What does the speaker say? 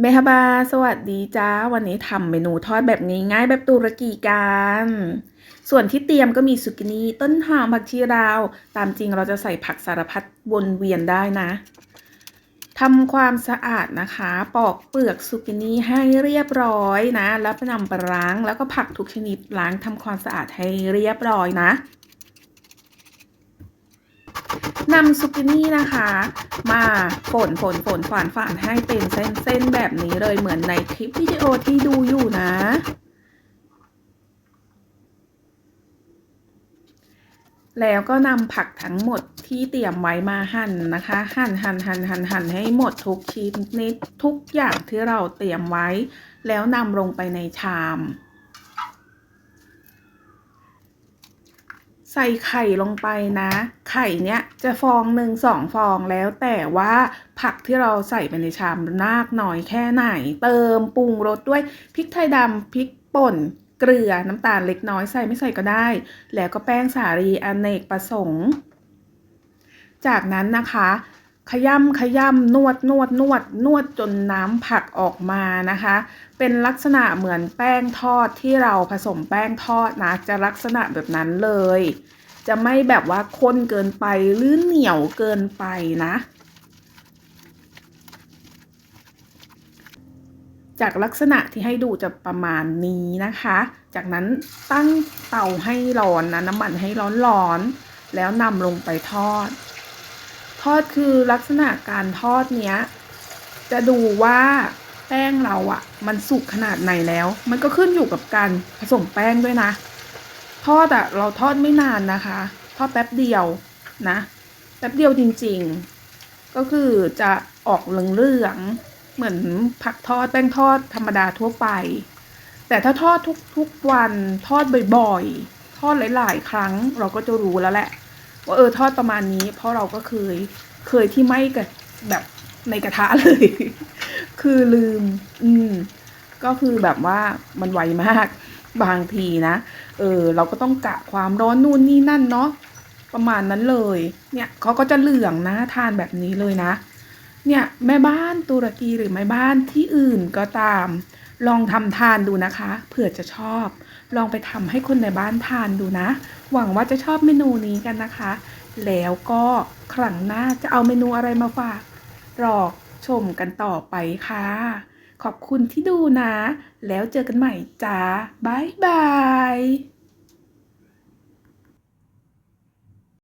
เมฮาบา สวัสดีจ้า วันนี้ทำเมนูทอดแบบนี้ง่ายแบบตุรกีกัน ส่วนที่เตรียมก็มีสุกินีต้นหอมผักชีราว ตามจริงเราจะใส่ผักสารพัดวนเวียนได้นะทำความสะอาดนะคะ ปอกเปลือกสุกินีให้เรียบร้อยนะ แล้วนำไปล้างแล้วก็ผักทุกชนิดล้างทำความสะอาดให้เรียบร้อยนะ นำซุกินี่นะคะ มาฝนฝนฝนฝานฝานให้เป็นเส้นๆแบบนี้เลยเหมือนในคลิปวิดีโอที่ดูอยู่นะ แล้วก็นำผักทั้งหมดที่เตรียมไว้มาหั่นนะคะ หั่นหั่นหั่นหั่นหั่นให้หมดทุกชิ้นนิดทุกอย่างที่เราเตรียมไว้ แล้วนำลงไปในชาม ส่ไข่ลงไปนะ ไข่เนี้ยจะฟองหนึ่งสองฟองแล้วแต่ว่าผักที่เราใส่ไปในชามมากน้อยแค่ไหน เติมปรุงรสด้วยพริกไทยดำพริกป่นเกลือน้ำตาลเล็กน้อยใส่ไม่ใส่ก็ได้ แล้วก็แป้งสาลีอเนกประสงค์ จากนั้นนะคะ ขย่ำขย่ำนวดนวดนวดนวดจนน้ำผักออกมานะคะ เป็นลักษณะเหมือนแป้งทอดที่เราผสมแป้งทอดนะ จะลักษณะแบบนั้นเลย จะไม่แบบว่าข้นเกินไปหรือเหนียวเกินไปนะจากลักษณะที่ให้ดูจะประมาณนี้นะคะ จากนั้นตั้งเตาให้ร้อนนะน้ำมันให้ร้อนๆ แล้วนำลงไปทอด ทอดคือลักษณะการทอดเนี้ย จะดูว่าแป้งเราอะมันสุกขนาดไหนแล้ว มันก็ขึ้นอยู่กับการผสมแป้งด้วยนะ ทอดอะเราทอดไม่นานนะคะ ทอดแป๊บเดียวนะแป๊บเดียวจริงๆ ก็คือจะออกเหลืองๆเหมือนผักทอดแป้งทอดธรรมดาทั่วไป แต่ถ้าทอดทุกๆวันทอดบ่อยๆ ทอดหลายๆ ครั้งเราก็จะรู้แล้วแหละ ว่าเออทอดประมาณนี้ เพราะเราก็เคยเคยที่ไม่กับแบบในกระทะเลย คือลืม อืม ก็คือแบบว่ามันไวมากบางทีนะ เออ เราก็ต้องกะความร้อนนู่นนี่นั่นเนาะประมาณนั้นเลย เนี่ยเขาก็จะเหลืองนะทานแบบนี้เลยนะ เนี่ยแม่บ้านตุรกีหรือแม่บ้านที่อื่นก็ตาม ลองทำทานดูนะคะ เผื่อจะชอบ ลองไปทำให้คนในบ้านทานดูนะ หวังว่าจะชอบเมนูนี้กันนะคะ แล้วก็ครั้งหน้าจะเอาเมนูอะไรมาฝากรอชมกันต่อไปค่ะ ขอบคุณที่ดูนะ แล้วเจอกันใหม่จ้าบ๊ายบาย